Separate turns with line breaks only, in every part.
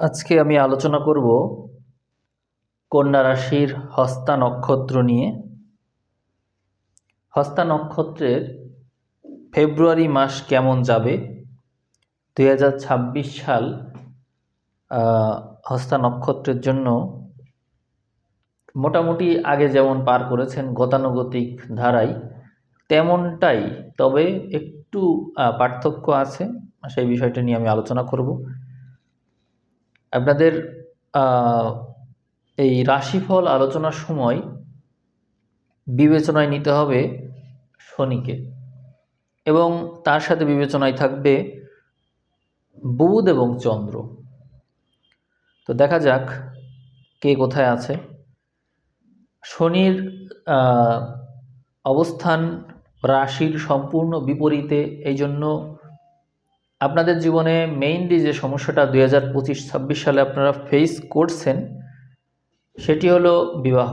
আজকে আমি আলোচনা করব কন্যা রাশির হস্তা নক্ষত্র নিয়ে। হস্তা নক্ষত্রের ফেব্রুয়ারি মাস কেমন যাবে? দু হাজার ছাব্বিশ সাল হস্তা নক্ষত্রের জন্য মোটামুটি আগে যেমন পার করেছেন গতানুগতিক ধারায় তেমনটাই। তবে একটু পার্থক্য আছে, সেই বিষয়টা নিয়ে আমি আলোচনা করব। আপনাদের এই রাশিফল আলোচনার সময় বিবেচনায় নিতে হবে শনিকে এবং তার সাথে বিবেচনায় থাকবে বুধ এবং চন্দ্র। তো দেখা যাক কে কোথায় আছে। শনির অবস্থান, রাশির সম্পূর্ণ বিপরীতে এই জন্য আপনাদের জীবনে মেইনলি যে সমস্যাটা দুই হাজার পঁচিশ, ছাব্বিশ সালে আপনারা ফেস করছেন, সেটি হলো বিবাহ।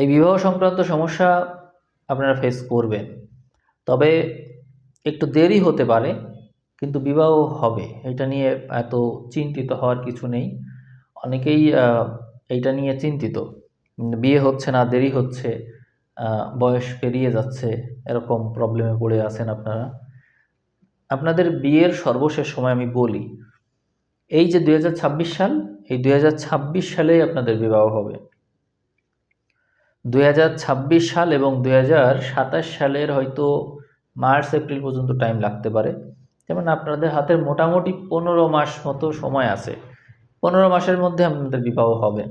এই বিবাহ সংক্রান্ত সমস্যা আপনারা ফেস করবেন। তবে একটু দেরি হতে পারে, কিন্তু বিবাহ হবে। এটা নিয়ে এত চিন্তিত হওয়ার কিছু নেই। অনেকেই এইটা নিয়ে চিন্তিত। বিয়ে হচ্ছে না, দেরি হচ্ছে বয়স পেরিয়ে যাচ্ছে, এরকম প্রবলেমে পড়ে আছেন আপনারা। আপনাদের বিয়ের সর্বশেষ সময় আমি বলি, এই যে দু হাজার ছাব্বিশ সাল, এই দুই হাজার ছাব্বিশ সালেই আপনাদের বিবাহ হবে। দু হাজার ছাব্বিশ সাল এবং দু হাজার সাতাশ সালের হয়তো মার্চ, এপ্রিল পর্যন্ত টাইম লাগতে পারে। যেমন আপনাদের হাতের মোটামুটি পনেরো মাস মতো সময় আছে। পনেরো মাসের মধ্যে আপনাদের বিবাহ হবে।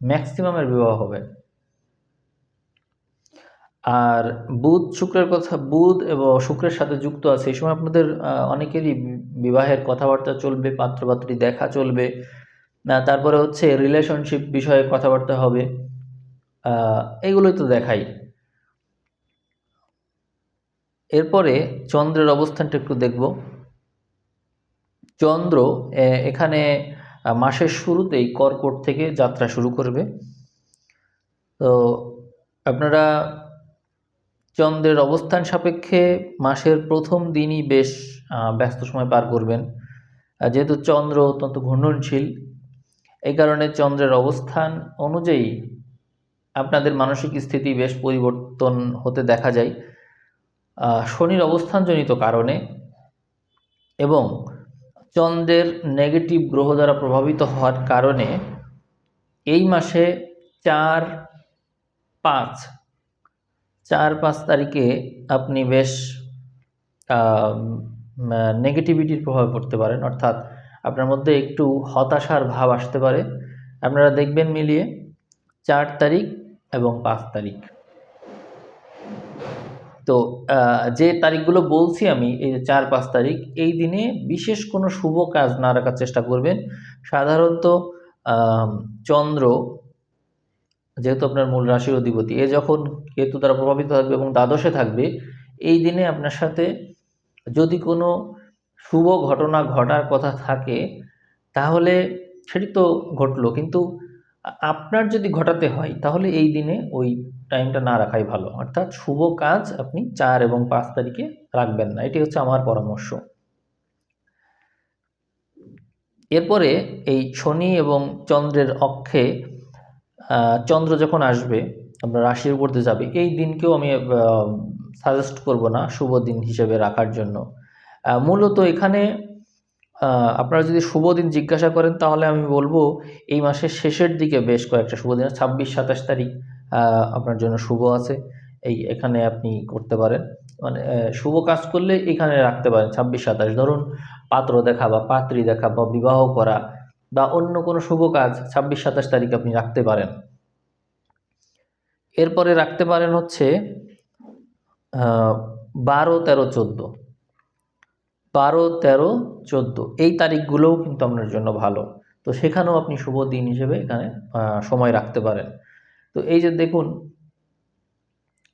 ম্যাক্সিমামের বিবাহ হবে। আর বুধ, শুক্রের কথা, বুধ এবং শুক্রের সাথে যুক্ত আছে এই সময় আপনাদের অনেকেরই বিবাহের কথাবার্তা চলবে, পাত্রপাত্রী দেখা চলবে। তারপরে হচ্ছে রিলেশনশিপ বিষয়ে কথাবার্তা হবে। এগুলোই তো দেখাই। এরপরে চন্দ্রের অবস্থানটা একটু দেখব। চন্দ্র এখানে মাসের শুরুতেই কর্কট থেকে যাত্রা শুরু করবে। তো আপনারা চন্দ্রের অবস্থান সাপেক্ষে মাসের প্রথম দিনই বেশ ব্যস্ত সময় পার করবেন। যেহেতু চন্দ্র অত্যন্ত ঘূর্ণনশীল এই কারণে চন্দ্রের অবস্থান অনুযায়ী আপনাদের মানসিক স্থিতি বেশ পরিবর্তন হতে দেখা যায়। শনির অবস্থানজনিত কারণে এবং চন্দ্রের নেগেটিভ গ্রহ দ্বারা প্রভাবিত হওয়ার কারণে এই মাসে চার পাঁচ চার পাঁচ তারিখে আপনি বেশ নেগেটিভিটির প্রভাবে পড়তে পারেন। অর্থাৎ আপনার মধ্যে একটু হতাশার ভাব আসতে পারে। আপনারা দেখবেন মিলিয়ে চার তারিখ এবং পাঁচ তারিখ। তো যে তারিখগুলো বলছি আমি, এই যে চার পাঁচ তারিখ, এই দিনে বিশেষ কোনো শুভ কাজ না রাখার চেষ্টা করবেন। সাধারণত চন্দ্র যেহেতু আপনার মূল রাশির অধিপতি, এ যখন কেতু দ্বারা প্রভাবিত থাকবে এবং দ্বাদশে থাকবে, এই দিনে আপনার সাথে যদি কোনো শুভ ঘটনা ঘটার কথা থাকে, তাহলে সেটি তো ঘটলো। কিন্তু আপনার যদি ঘটাতে হয়, তাহলে এই দিনে ওই টাইমটা না রাখাই ভালো। অর্থাৎ শুভ কাজ আপনি চার এবং পাঁচ তারিখে রাখবেন না। এটি হচ্ছে আমার পরামর্শ। এরপরে এই শনি এবং চন্দ্রের অক্ষে চন্দ্র যখন আসবে আপনার রাশির উপর দিয়ে যাবে, এই দিনকেও আমি সাজেস্ট করব না, শুভ দিন হিসেবে রাখার জন্য। মূলত এখানে আপনারা যদি শুভ দিন জিজ্ঞাসা করেন, তাহলে আমি বলব এই মাসের শেষের দিকে বেশ কয়েকটা শুভ দিন ছাব্বিশ, সাতাশ তারিখ আপনার জন্য শুভ আছে। এই এখানে আপনি করতে পারেন। মানে শুভ কাজ করলে এখানে রাখতে পারেন। ছাব্বিশ, সাতাশ, ধরুন পাত্র দেখা বা পাত্রী দেখা বা বিবাহ করা বা অন্য কোনো শুভ কাজ ছাব্বিশ, সাতাশ তারিখ আপনি রাখতে পারেন। এরপরে রাখতে পারেন হচ্ছে বারো, তেরো, চোদ্দ। বারো, তেরো, চোদ্দ। এই তারিখগুলোও কিন্তু আপনার জন্য ভালো। তো সেখানেও আপনি শুভ দিন হিসেবে এখানে সময় রাখতে পারেন। তো এই যে দেখুন,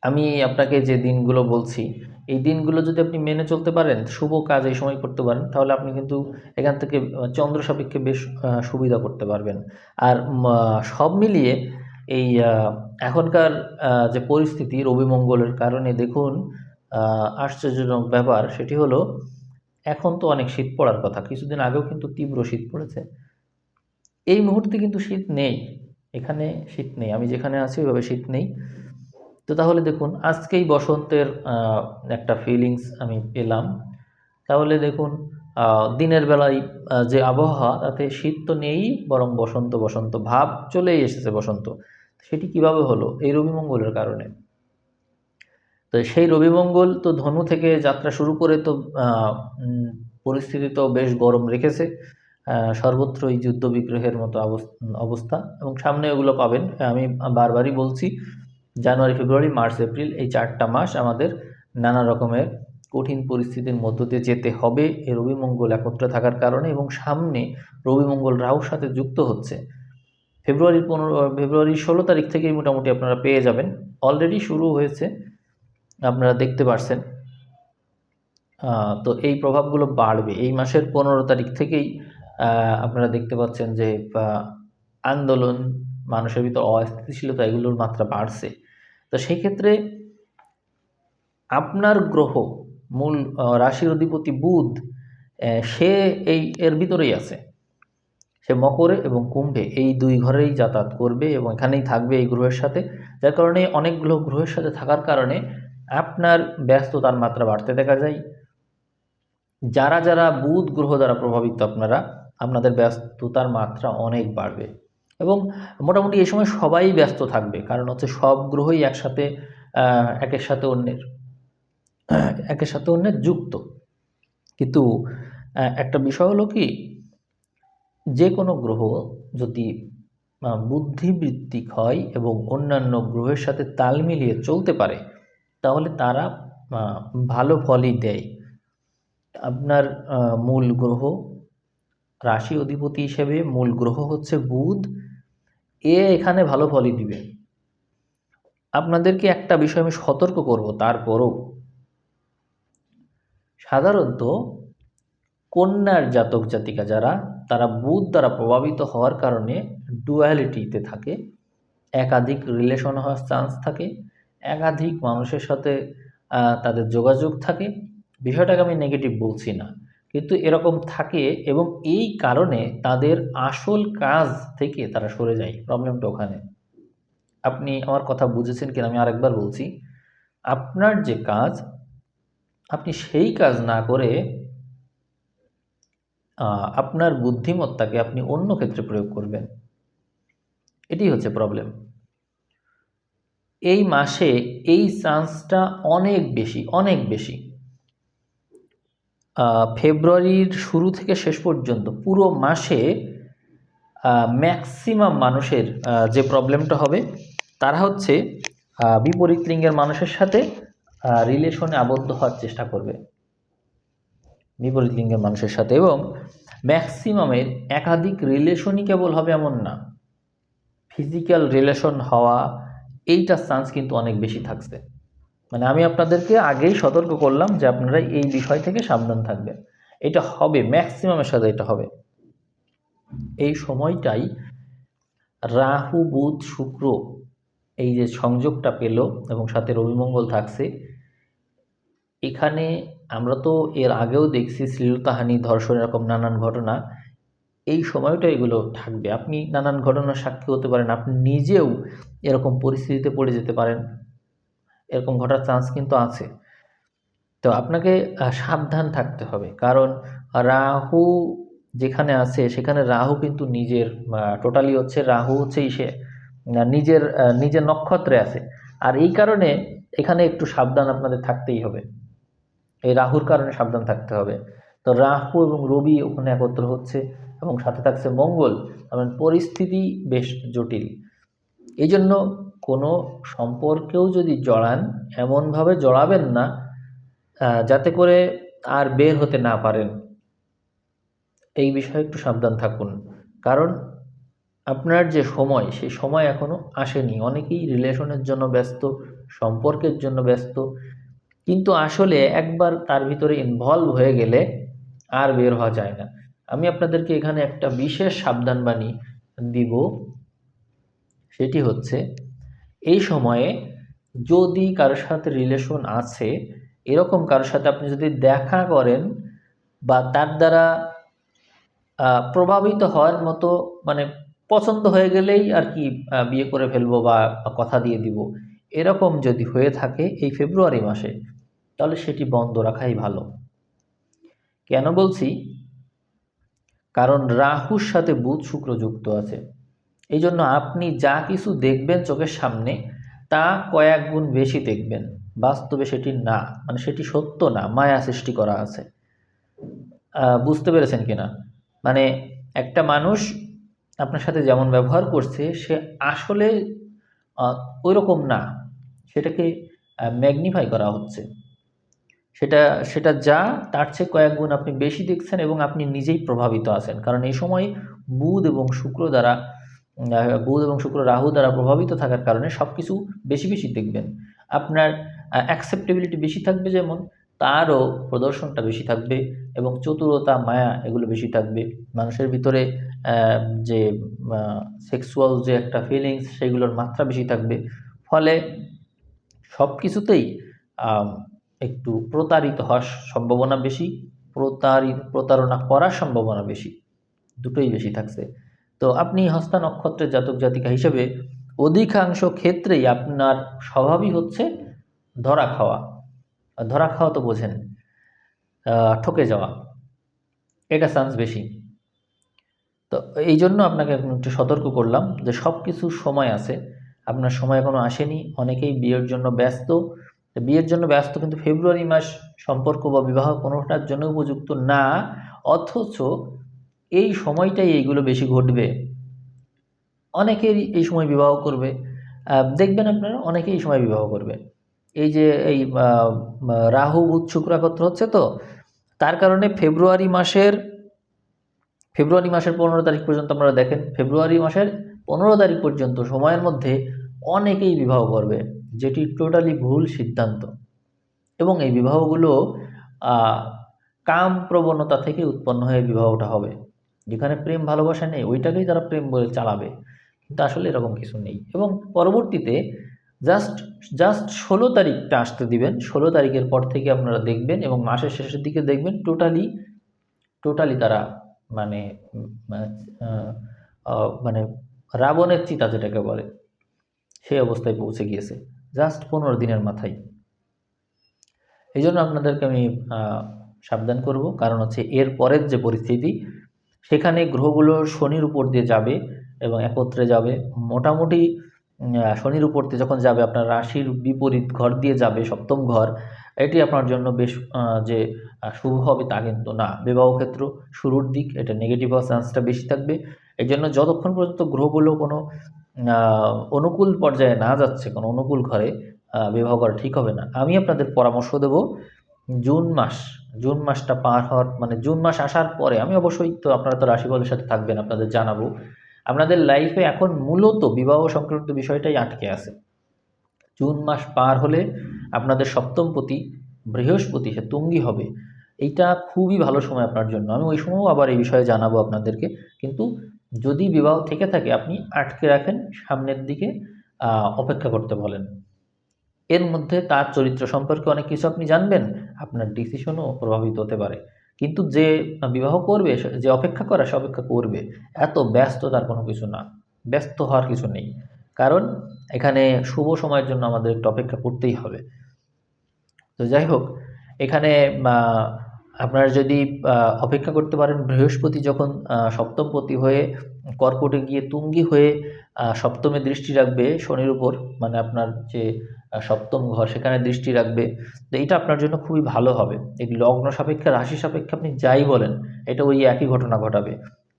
আমি আপনাকে যে দিনগুলো বলছি এই দিনগুলো যদি আপনি মেনে চলতে পারেন, শুভ কাজ এই সময় করতে পারেন, তাহলে আপনি কিন্তু এখান থেকে চন্দ্র সাপেক্ষে বেশ সুবিধা করতে পারবেন। আর সব মিলিয়ে এই এখনকার যে পরিস্থিতি রবি মঙ্গলের কারণে দেখুন আশ্চর্যজনক ব্যাপার সেটি হলো, এখন তো অনেক শীত পড়ার কথা, কিছুদিন আগেও কিন্তু তীব্র শীত পড়েছে। এই মুহূর্তে কিন্তু শীত নেই, এখানে শীত নেই, আমি যেখানে আছি ওইভাবে শীত নেই। তো তাহলে দেখুন, আজকেই বসন্তের একটা ফিলিংস আমি পেলাম। তাহলে দেখুন দিনের বেলায় যে আবহাওয়া, তাতে শীত তো নেই, বরং বসন্ত বসন্ত ভাব চলেই এসেছে বসন্ত। সেটি কীভাবে হলো? এই রবিমঙ্গলের কারণে। তো সেই রবিমঙ্গল তো ধনু থেকে যাত্রা শুরু করে তো পরিস্থিতি তো বেশ গরম রেখেছে। সর্বত্রই যুদ্ধ বিগ্রহের মতো অবস- অবস্থা। এবং সামনে ওগুলো পাবেন। আমি বারবারই বলছি জানুয়ারি, ফেব্রুয়ারি, মার্চ, এপ্রিল এই চারটা মাস আমাদের নানা রকমের কঠিন পরিস্থিতির মধ্য দিয়ে যেতে হবে। এই রবিমঙ্গল একত্রে থাকার কারণে এবং সামনে রবিমঙ্গল রাহুর সাথে যুক্ত হচ্ছে। ফেব্রুয়ারির পনেরো, ফেব্রুয়ারি ষোলো তারিখ থেকেই মোটামুটি আপনারা পেয়ে যাবেন। অলরেডি শুরু হয়েছে, আপনারা দেখতে পারছেন। তো এই প্রভাবগুলো বাড়বে। এই মাসের পনেরো তারিখ থেকেই আপনারা দেখতে পাচ্ছেন যে আন্দোলন মানুষের ভিতরে অস্থিতিশীলতা এগুলোর মাত্রা বাড়ছে। তো সেই ক্ষেত্রে আপনার গ্রহ, মূল রাশির অধিপতি বুধ সে এই, এর ভিতরেই আছে। সে মকরে এবং কুম্ভে এই দুই ঘরেই যাতায়াত করবে এবং এখানেই থাকবে এই গ্রহের সাথে। যার কারণে অনেকগুলো গ্রহের সাথে থাকার কারণে আপনার ব্যস্ততার মাত্রা বাড়তে দেখা যায়। যারা যারা বুধ গ্রহ দ্বারা প্রভাবিত আপনারা, আপনাদের ব্যস্ততার মাত্রা অনেক বাড়বে। এবং মোটামুটি এই সময় সবাই ব্যস্ত থাকবে, কারণ হচ্ছে সব গ্রহই একসাথে একের সাথে অন্যের, একের সাথে অন্যের যুক্ত। কিন্তু একটা বিষয় হলো কি, যে কোনো গ্রহ যদি বুদ্ধিবৃত্তিক হয় এবং অন্যান্য গ্রহের সাথে তাল মিলিয়ে চলতে পারে, তাহলে তারা ভালো ফলই দেয়। আপনার মূল গ্রহ রাশি অধিপতি হিসেবে মূল গ্রহ হচ্ছে বুধ এ এখানে ভালো ফলই দিবে। আপনাদেরকে একটা বিষয় আমি সতর্ক করব তারপরও। সাধারণত কন্যার জাতক জাতিকা যারা, তারা বুধ দ্বারা প্রভাবিত হওয়ার কারণে ডুয়ালিটিতে থাকে। একাধিক রিলেশন হওয়ার চান্স থাকে। একাধিক মানুষের সাথে তাদের যোগাযোগ থাকে। বিষয়টাকে আমি নেগেটিভ বলছি না। কিন্তু এরকম থাকে এবং এই কারণে তাদের আসল কাজ থেকে তারা সরে যায় প্রবলেমটা ওখানে। আপনি আমার কথা বুঝেছেন কিনা আমি আরেকবার বলছি, আপনার যে কাজ, আপনি সেই কাজ না করে আপনার বুদ্ধিমত্তাকে আপনি অন্য ক্ষেত্রে প্রয়োগ করবেন। এটি হচ্ছে প্রবলেম এই মাসে এই চান্সটা অনেক বেশি অনেক বেশি। ফেব্রুয়ারির শুরু থেকে শেষ পর্যন্ত পুরো মাসে ম্যাক্সিমাম মানুষের যে প্রবলেমটা হবে, তারা হচ্ছে বিপরীত লিঙ্গের মানুষের সাথে রিলেশনে আবদ্ধ হওয়ার চেষ্টা করবে। বিপরীত লিঙ্গের মানুষের সাথে এবং ম্যাক্সিমামের একাধিক রিলেশনই কেবল হবে এমন না। ফিজিক্যাল রিলেশন হওয়া এইটার চান্স কিন্তু অনেক বেশি থাকছে। মানে আমি আপনাদেরকে আগেই সতর্ক করলাম যে আপনারা এই বিষয় থেকে সাবধান থাকবেন। এটা হবে ম্যাক্সিমামের সাথে এটা হবে। এই সময়টাই রাহু, বুধ, শুক্র এই যে সংযোগটা পেল এবং সাথে রবিমঙ্গল থাকছে, এখানে আমরা তো এর আগেও দেখছি শ্লীলতাহানি, ধর্ষণ এরকম নানান ঘটনা। এই সময়টা এগুলো থাকবে। আপনি নানান ঘটনার সাক্ষী হতে পারেন, আপনি নিজেও এরকম পরিস্থিতিতে পড়ে যেতে পারেন। এরকম ঘটার চান্স কিন্তু আছে। তো আপনাকে সাবধান থাকতে হবে। কারণ রাহু যেখানে আছে, সেখানে রাহু কিন্তু নিজের টোটালি হচ্ছে রাহু হচ্ছেই সে নিজের নিজের নক্ষত্রে আছে। আর এই কারণে এখানে একটু সাবধান আপনাদের থাকতেই হবে। এই রাহুর কারণে সাবধান থাকতে হবে। তো রাহু এবং রবি ওখানে একত্র হচ্ছে এবং সাথে থাকছে মঙ্গল। আমার পরিস্থিতি বেশ জটিল। এই জন্য কোনো সম্পর্কেও যদি জড়ান, এমনভাবে জড়াবেন না যাতে করে আর বের হতে না পারেন। এই বিষয়ে একটু সাবধান থাকুন। কারণ আপনার যে সময়, সেই সময় এখনও আসেনি। অনেকেই রিলেশনের জন্য ব্যস্ত, সম্পর্কের জন্য ব্যস্ত। কিন্তু আসলে একবার তার ভিতরে ইনভলভ হয়ে গেলে আর বের হওয়া যায় না। আমি আপনাদেরকে এখানে একটা বিশেষ সাবধান সাবধানবাণী দিব। সেটি হচ্ছে এই সময়ে যদি কারোর সাথে রিলেশন আছে, এরকম কারোর সাথে আপনি যদি দেখা করেন বা তার দ্বারা প্রভাবিত হওয়ার মতো মানে পছন্দ হয়ে গেলেই আর কি বিয়ে করে ফেলব বা কথা দিয়ে দিব, এরকম যদি হয়ে থাকে এই ফেব্রুয়ারি মাসে, তাহলে সেটি বন্ধ রাখাই ভালো। কেন বলছি? কারণ রাহুর সাথে বুধ শুক্র যুক্ত আছে। এই জন্য আপনি যা কিছু দেখবেন চোখের সামনে, তা কয়েক গুণ বেশি দেখবেন। বাস্তবে সেটি না মানে সেটি সত্য না, মায়া সৃষ্টি করা আছে। বুঝতে পেরেছেন কিনা? মানে একটা মানুষ আপনার সাথে যেমন ব্যবহার করছে, সে আসলে ওই রকম না। সেটাকে ম্যাগনিফাই করা হচ্ছে। সেটা সেটা যা, তার চেয়ে কয়েক গুণ আপনি বেশি দেখছেন এবং আপনি নিজেই প্রভাবিত আছেন। কারণ এই সময় বুধ এবং শুক্র দ্বারা বুধ এবং শুক্র রাহু দ্বারা প্রভাবিত থাকার কারণে সব কিছু বেশি বেশি দেখবেন। আপনার অ্যাকসেপ্টেবিলিটি বেশি থাকবে যেমন, তারও প্রদর্শনটা বেশি থাকবে এবং চতুরতা, মায়া এগুলো বেশি থাকবে। মানুষের ভিতরে যে সেক্সুয়াল যে একটা ফিলিংস সেগুলোর মাত্রা বেশি থাকবে। ফলে সব কিছুতেই একটু প্রতারিত হওয়ার সম্ভাবনা বেশি প্রতারিত প্রতারণা করার সম্ভাবনা বেশি। দুটোই বেশি থাকছে। তো আপনি হস্তা নক্ষত্রের জাতক জাতিকা হিসেবে অধিকাংশ ক্ষেত্রেই আপনার স্বভাবই হচ্ছে ধরা খাওয়া। ধরা খাওয়া তো বোঝেন ঠকে যাওয়া। এটা চান্স বেশি। তো এই জন্য আপনাকে একটু সতর্ক করলাম যে সব কিছু সময় আছে। আপনার সময় এখনও আসেনি, অনেকেই বিয়ের জন্য ব্যস্ত। বিয়ের জন্য ব্যস্ত কিন্তু ফেব্রুয়ারি মাস সম্পর্ক বা বিবাহ কোনোটার জন্য উপযুক্ত না, অথচ এই সময়টাই এইগুলো বেশি ঘটবে। অনেকেরই এই সময় বিবাহ করবে। দেখবেন আপনারা, অনেকেই এই সময় বিবাহ করবে। এই যে এই রাহু, বুধ শুক্রাকত্র হচ্ছে তো, তার কারণে ফেব্রুয়ারি মাসের ফেব্রুয়ারি মাসের পনেরো তারিখ পর্যন্ত আপনারা দেখেন, ফেব্রুয়ারি মাসের পনেরো তারিখ পর্যন্ত সময়ের মধ্যে অনেকেই বিবাহ করবে, যেটি টোটালি ভুল সিদ্ধান্ত। এবং এই বিবাহগুলো কাম প্রবণতা থেকে উৎপন্ন হয়ে বিবাহটা হবে। যেখানে প্রেম ভালোবাসা নেই, ওইটাকেই তারা প্রেম বলে চালাবে। কিন্তু আসলে এরকম কিছু নেই। এবং পরবর্তীতে জাস্ট জাস্ট ষোলো তারিখটা আসতে দিবেন। ষোলো তারিখের পর থেকে আপনারা দেখবেন এবং মাসের শেষের দিকে দেখবেন টোটালি টোটালি তারা মানে মানে রাবণের চিতা যেটাকে বলে, সেই অবস্থায় পৌঁছে গিয়েছে। জাস্ট পনেরো দিনের মাথায়। এই জন্য আপনাদেরকে আমি সাবধান করব। কারণ হচ্ছে এর পরের যে পরিস্থিতি সেখানে গ্রহগুলো শনির উপর দিয়ে যাবে এবং একত্রে যাবে। মোটামুটি শনির উপর দিয়ে যখন যাবে, আপনার রাশির বিপরীত ঘর দিয়ে যাবে, সপ্তম ঘর, এটি আপনার জন্য বেশ যে শুভ হবে তা কিন্তু না। বিবাহ ক্ষেত্র শুরুর দিক, এটা নেগেটিভ হওয়ার চান্সটা বেশি থাকবে। এই জন্য যতক্ষণ পর্যন্ত গ্রহগুলো কোনো অনুকূল পর্যায়ে না যাচ্ছে, কোনো অনুকূল ঘরে বিবাহ করা ঠিক হবে না, আমি আপনাদের পরামর্শ দেব জুন মাস, জুন মাসটা পার হওয়ার মানে জুন মাস আসার পরে, আমি অবশ্যই তো আপনারা তো রাশিফলের সাথে থাকবেন, আপনাদের জানাব। আপনাদের লাইফে এখন মূলত বিবাহ সংক্রান্ত বিষয়টাই আটকে আছে। জুন মাস পার হলে আপনাদের সপ্তমপতি, বৃহস্পতি, সে তুঙ্গি হবে। এইটা খুবই ভালো সময় আপনার জন্য। আমি ওই সময়ও আবার এই বিষয়ে জানাব আপনাদেরকে। কিন্তু যদি বিবাহ থেকে থাকে, আপনি আটকে রাখেন, সামনের দিকে অপেক্ষা করতে বলেন। এর মধ্যে তার চরিত্র সম্পর্কে অনেক কিছু আপনি জানবেন। আপনার ডিসিশনও প্রভাবিত হতে পারে। কিন্তু যে বিবাহ করবে যে অপেক্ষা করা, সে অপেক্ষা করবে। এত ব্যস্ত তার কোনো কিছু না। ব্যস্ত হওয়ার কিছু নেই। কারণ এখানে শুভ সময়ের জন্য আমাদের একটু অপেক্ষা করতেই হবে। তো যাই হোক, এখানে আপনারা যদি অপেক্ষা করতে পারেন, বৃহস্পতি যখন সপ্তমপতি হয়ে কর্কটে গিয়ে তুঙ্গি হয়ে সপ্তমে দৃষ্টি রাখবে শনির উপর মানে আপনার যে সপ্তম ঘর সেখানে দৃষ্টি রাখবে, তো এটা আপনার জন্য খুবই ভালো হবে। এই লগ্ন সাপেক্ষে, রাশি সাপেক্ষে আপনি যাই বলেন, এটা ওই একই ঘটনা ঘটাবে।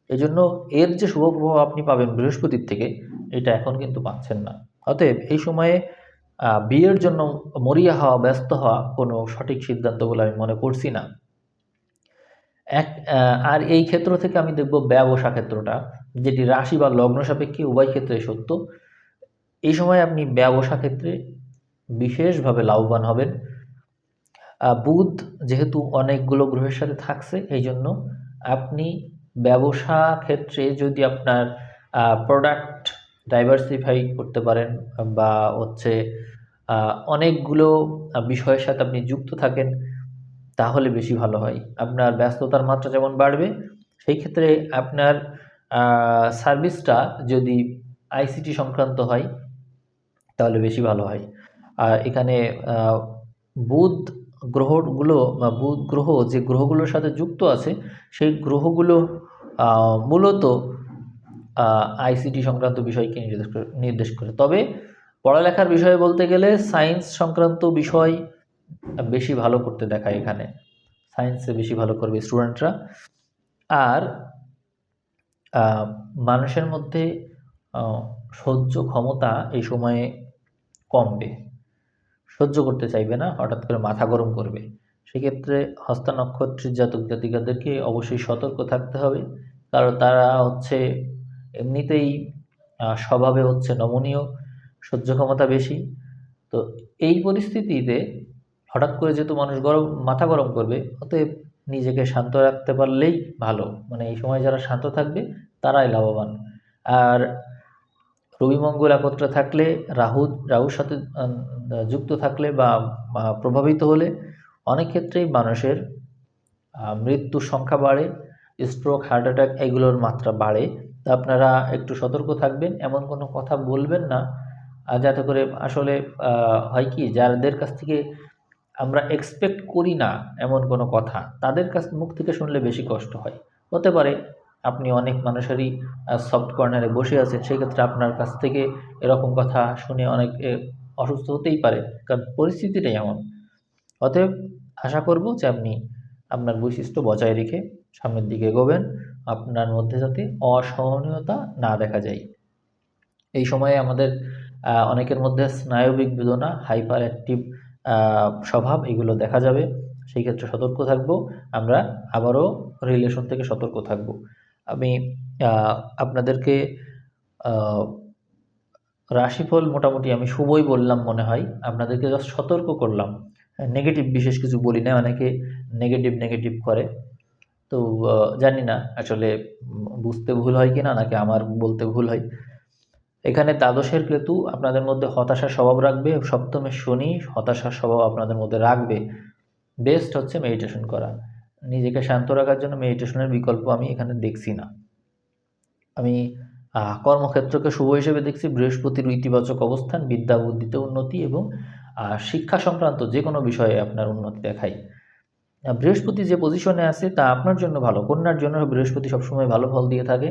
এই জন্য এর যে শুভ প্রভাব আপনি পাবেন বৃহস্পতির থেকে, এটা এখন কিন্তু পাচ্ছেন না। অতএব এই সময়ে বিয়ের জন্য মরিয়া হওয়া, ব্যস্ত হওয়া কোনো সঠিক সিদ্ধান্ত বলে আমি মনে করছি না। এক আর এই ক্ষেত্র থেকে আমি দেখব ব্যবসা ক্ষেত্রটা, যেটি রাশি বা লগ্ন সাপেক্ষে উভয় ক্ষেত্রে সত্য। এই সময় আপনি ব্যবসা ক্ষেত্রে বিশেষভাবে লাভবান হবেন। বুধ যেহেতু অনেকগুলো গ্রহের সাথে থাকছে, এই জন্য আপনি ব্যবসা ক্ষেত্রে যদি আপনার প্রোডাক্ট ডাইভার্সিফাই করতে পারেন বা হচ্ছে অনেকগুলো বিষয়ের সাথে আপনি যুক্ত থাকেন তাহলে বেশি ভালো হয়। আপনার ব্যস্ততার মাত্রা যেমন বাড়বে, সেই ক্ষেত্রে আপনার সার্ভিসটা যদি আইসিটি সংক্রান্ত হয়, তাহলে বেশি ভালো হয়। আর এখানে বুধ গ্রহগুলো, বা বুধ গ্রহ যে গ্রহগুলোর সাথে যুক্ত আছে, সেই গ্রহগুলো মূলত আইসিটি সংক্রান্ত বিষয়কে নির্দেশ করে নির্দেশ করে। তবে পড়ালেখার বিষয়ে বলতে গেলে, সায়েন্স সংক্রান্ত বিষয় বেশি ভালো করতে দেখায় এখানে। সায়েন্সে বেশি ভালো করবে স্টুডেন্টরা আর মানুষের মধ্যে সহ্য ক্ষমতা এই সময়ে কমবে। সহ্য করতে চাইবে না, হঠাৎ করে মাথা গরম করবে। সেক্ষেত্রে হস্তা নক্ষত্রের জাতক জাতিকাদেরকে অবশ্যই সতর্ক থাকতে হবে। কারণ তারা হচ্ছে এমনিতেই স্বভাবে হচ্ছে নমনীয়, সহ্য ক্ষমতা বেশি। তো এই পরিস্থিতিতে হঠাৎ করে যেহেতু মানুষ গরম মাথা গরম করবে অতএব নিজেকে শান্ত রাখতে পারলেই ভালো। মানে এই সময় যারা শান্ত থাকবে তারাই লাভবান। আর রবি মঙ্গল একত্রে থাকলে রাহু রাহুর সাথে যুক্ত থাকলে বা প্রভাবিত হলে অনেক ক্ষেত্রেই মানুষের আহ, মৃত্যুর সংখ্যা বাড়ে স্ট্রোক হার্ট অ্যাটাক এগুলোর মাত্রা বাড়ে। তা আপনারা একটু সতর্ক থাকবেন এমন কোনো কথা বলবেন না। যাতে করে আসলে হয় কি যাদের কাছ থেকে আমরা এক্সপেক্ট করি না এমন কোনো কথা। তাদের কাছ মুখ থেকে শুনলে বেশি কষ্ট হয়। হতে পারে আপনি অনেক মানুষেরই সফট কর্নারে বসে আছেন, সেক্ষেত্রে আপনার কাছ থেকে এরকম কথা শুনে অনেক অসুস্থ হতেই পারে, কারণ পরিস্থিতিটাই এমন। অতএব আশা করব যে আপনি আপনার বৈশিষ্ট্য বজায় রেখে সামনের দিকে এগোবেন, আপনার মধ্যে যাতে অসহনীয়তা না দেখা যায়। এই সময়ে আমাদের অনেকের মধ্যে স্নায়বিক বেদনা হাইপার অ্যাক্টিভ স্বভাব, এগুলো দেখা যাবে। সেই ক্ষেত্রে সতর্ক থাকব। আমরা আবারও রিলেশন থেকে সতর্ক থাকব। আমি আপনাদেরকে রাশিফল মোটামুটি আমি শুভই বললাম মনে হয়। আপনাদেরকে জাস্ট সতর্ক করলাম। নেগেটিভ বিশেষ কিছু বলি না, অনেকে নেগেটিভ নেগেটিভ করে। তো জানি না আসলে বুঝতে ভুল হয় কি না নাকি আমার বলতে ভুল হয়। এখানে দ্বাদশের কেতু আপনাদের মধ্যে হতাশার স্বভাব রাখবে সপ্তমে শনি হতাশার স্বভাব আপনাদের মধ্যে রাখবে। বেস্ট হচ্ছে মেডিটেশন করা। নিজেকে শান্ত রাখার জন্য মেডিটেশনের বিকল্প আমি এখানে দেখছি না। আমি কর্মক্ষেত্রকে শুভ হিসেবে দেখছি। বৃহস্পতির ইতিবাচক অবস্থান বিদ্যা বুদ্ধিতে উন্নতি এবং শিক্ষা সংক্রান্ত যে কোনো বিষয়ে আপনার উন্নতি আহ, বৃহস্পতি যে পজিশনে আছে তা আপনার জন্য ভালো। কন্যার জন্য বৃহস্পতি সবসময় ভালো ফল দিয়ে থাকে।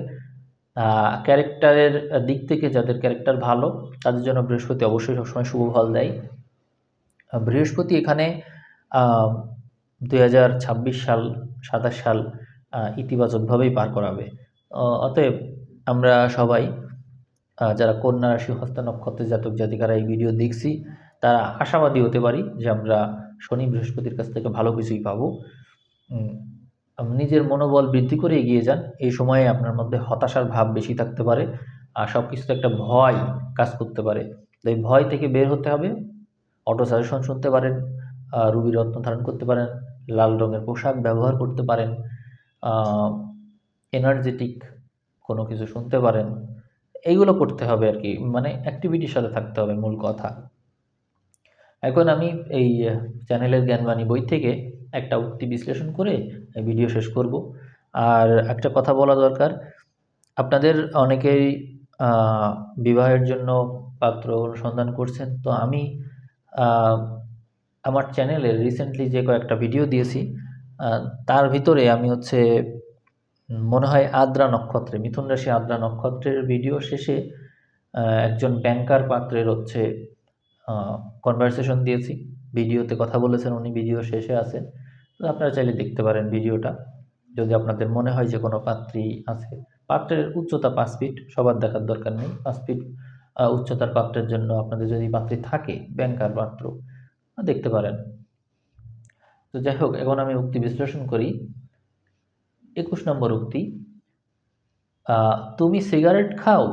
ক্যারেক্টারের দিক থেকে যাদের ক্যারেক্টার ভালো, তাদের জন্য বৃহস্পতি অবশ্যই সবসময় শুভ ফল দেয়। বৃহস্পতি এখানে দুই হাজার ছাব্বিশ সাল, সাতাশ সাল ইতিবাচকভাবেই পার করাবে। অতএব আমরা সবাই যারা কন্যা রাশি, হস্ত নক্ষত্রের জাতক জাতিকারা এই ভিডিও দেখছি, তারা আশাবাদী হতে পারি যে আমরা শনি বৃহস্পতির কাছ থেকে ভালো কিছুই পাবো। নিজের মনোবল বৃদ্ধি করে এগিয়ে যান। এই সময়ে আপনার মধ্যে হতাশার ভাব বেশি থাকতে পারে আর সব কিছুতে একটা ভয় কাজ করতে পারে। তো এই ভয় থেকে বের হতে হবে। অটো সাজেশন শুনতে পারেন রুবি রত্ন ধারণ করতে পারেন, লাল রঙের পোশাক ব্যবহার করতে পারেন এনার্জেটিক কোনো কিছু শুনতে পারেন। এইগুলো করতে হবে আর কি। মানে অ্যাক্টিভিটির সাথে থাকতে হবে মূল কথা। এখন আমি এই চ্যানেলের জ্ঞানবাণী বই থেকে একটা উক্তি বিশ্লেষণ করে ভিডিও শেষ করব। আর একটা কথা বলা দরকার, আপনাদের অনেকেই বিবাহের জন্য পাত্র অনুসন্ধান করছেন। তো আমি আমার চ্যানেলে রিসেন্টলি যে কয়েকটা ভিডিও দিয়েছি তার ভিতরে আমি হচ্ছে, মনে হয় আদ্রা নক্ষত্রে, মিথুন রাশি আদ্রা নক্ষত্রের ভিডিও শেষে একজন ব্যাংকার পাত্রের হচ্ছে কনভারসেশন দিয়েছি। ভিডিওতে কথা বলেছেন, উনি ভিডিও শেষে আছেন। তো আপনারা চাইলে দেখতে পারেন ভিডিওটা। যদি আপনাদের মনে হয় যে কোনো পাত্রী আছে, পাত্রের উচ্চতা পাঁচ ফিট, সবার দেখার দরকার নেই। পাঁচ ফিট উচ্চতার পাত্রের জন্য আপনাদের যদি পাত্রী থাকে, ব্যাংকার পাত্র দেখতে পারেন। তো যাই হোক, এখন আমি উক্তি বিশ্লেষণ করি। একুশ নম্বর উক্তি তুমি সিগারেট খাও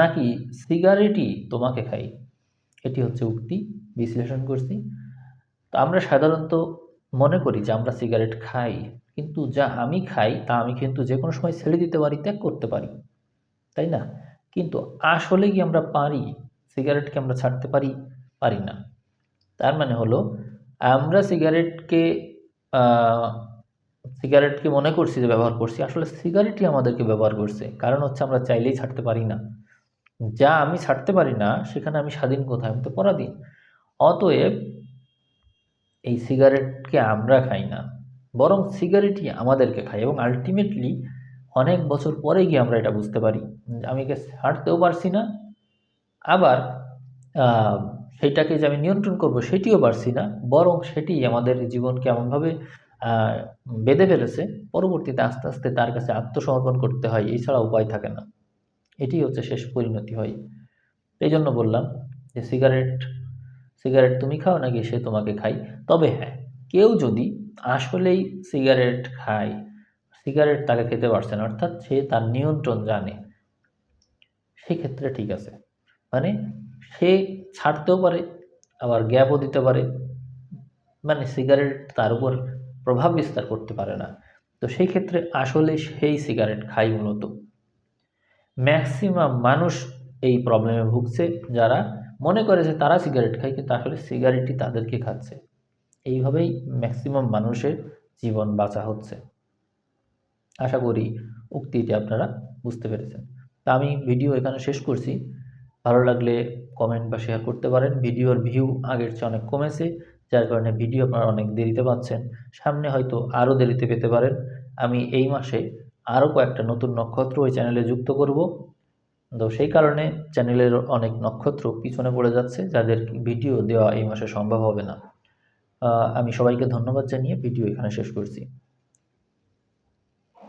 নাকি সিগারেটই তোমাকে খাই এটি হচ্ছে উক্তি, বিশ্লেষণ করছি। তো আমরা সাধারণত মনে করি যে আমরা সিগারেট খাই, কিন্তু যা আমি খাই তা আমি কিন্তু যে কোনো সময় ছেড়ে দিতে পারি, ত্যাগ করতে পারি, তাই না? কিন্তু আসলে কি আমরা পারি? সিগারেটকে আমরা ছাড়তে পারি? পারি না। তার মানে হলো, আমরা সিগারেটকে সিগারেটকে মনে করছি যে ব্যবহার করছি, আসলে সিগারেটই আমাদেরকে ব্যবহার করছে, কারণ হচ্ছে আমরা চাইলেই ছাড়তে পারি না। যা আমি ছাড়তে পারি না, সেখানে আমি স্বাধীন কোথায়? আমি তো পরাধীন। অতএব এই সিগারেটকে আমরা খাই না। বরং সিগারেটই আমাদেরকে খায় এবং আলটিমেটলি অনেক বছর পরে গিয়ে আমরা এটা বুঝতে পারি। আমি একে ছাড়তেও পারছি না আবার আহ, সেইটাকে যে আমি নিয়ন্ত্রণ করব সেটিও পারছি না বরং সেটি আমাদের জীবনকে এমনভাবে বেঁধে ফেলেছে পরবর্তীতে আস্তে আস্তে তার কাছে আত্মসমর্পণ করতে হয় এছাড়া উপায় থাকে না। এটি হচ্ছে শেষ পরিণতি হয়। এই জন্য বললাম যে সিগারেট সিগারেট তুমি খাও নাকি সে তোমাকে খাই তবে হ্যাঁ কেউ যদি আসলেই সিগারেট খায়, সিগারেট তাকে খেতে পারছে না, অর্থাৎ সে তার নিয়ন্ত্রণ জানে, সেক্ষেত্রে ঠিক আছে। মানে সে ছাড়তেও পারে, আবার গ্যাপও দিতে পারে মানে সিগারেট তার উপর প্রভাব বিস্তার করতে পারে না। তো সেই ক্ষেত্রে আসলে সেই সিগারেট খায় মূলত। ম্যাক্সিমাম মানুষ এই প্রবলেমে ভুগছে, যারা মনে করে যে তারা সিগারেট খায়, কিন্তু আসলে সিগারেটই তাদেরকে খাচ্ছে। এইভাবেই ম্যাক্সিমাম মানুষের জীবন বাঁচা হচ্ছে। আশা করি উক্তিটি আপনারা বুঝতে পেরেছেন। তা আমি ভিডিও এখানে শেষ করছি। ভালো লাগলে কমেন্ট বা শেয়ার করতে পারেন। ভিডিওর ভিউ আগের চেয়ে অনেক কমেছে, যার কারণে ভিডিও আপনারা অনেক দেরিতে পাচ্ছেন। সামনে হয়তো আরও দেরিতে পেতে পারেন। আমি এই মাসে আরও কয়েকটা নতুন নক্ষত্র ওই চ্যানেলে যুক্ত করব। তো সেই কারণে চ্যানেলের অনেক নক্ষত্র পিছনে পড়ে যাচ্ছে, যাদের ভিডিও দেওয়া এই মাসে সম্ভব হবে না। আমি সবাইকে ধন্যবাদ জানিয়ে ভিডিও এখানে শেষ করছি।